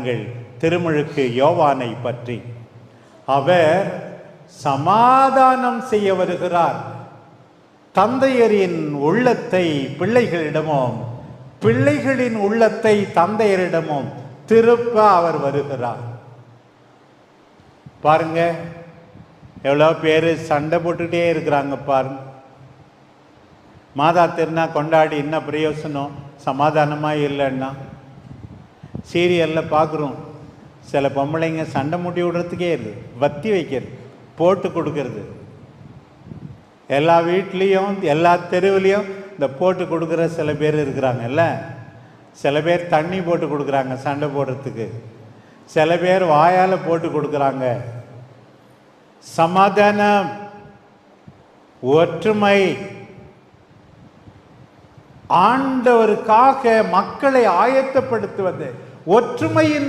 பாருங்கள் திருமுழுக்கு யோவானை பற்றி. அவர் சமாதானம் செய்ய வருகிறார். தந்தையரின் உள்ளத்தை பிள்ளைகளிடமும் பிள்ளைகளின் உள்ளத்தை தந்தையரிடமும் திருப்ப அவர் வருகிறார். பாருங்க எவ்வளோ பேர் சண்டை போட்டுகிட்டே இருக்கிறாங்க பாருங்க. மாதா திருநா கொண்டாடி என்ன பிரயோசனம்? சமாதானமா இல்லைன்னா? சீரியலில் பார்க்குறோம் சில பொம்பளைங்க சண்டை மூட்டி விடுறதுக்கே இல்லை. வத்தி வைக்கிறது போட்டு கொடுக்கறது. எல்லா வீட்லேயும் எல்லா தெருவுலேயும் இந்த போட்டு கொடுக்குற சில பேர் இருக்கிறாங்கல்ல. சில பேர் தண்ணி போட்டு கொடுக்குறாங்க சண்டை போடுறதுக்கு. சில பேர் வாயால் போட்டு கொடுக்குறாங்க. சமாதானம் ஒற்றுமை ஆண்டவருக்காக மக்களை ஆயத்தப்படுத்துவது ஒற்றுமையின்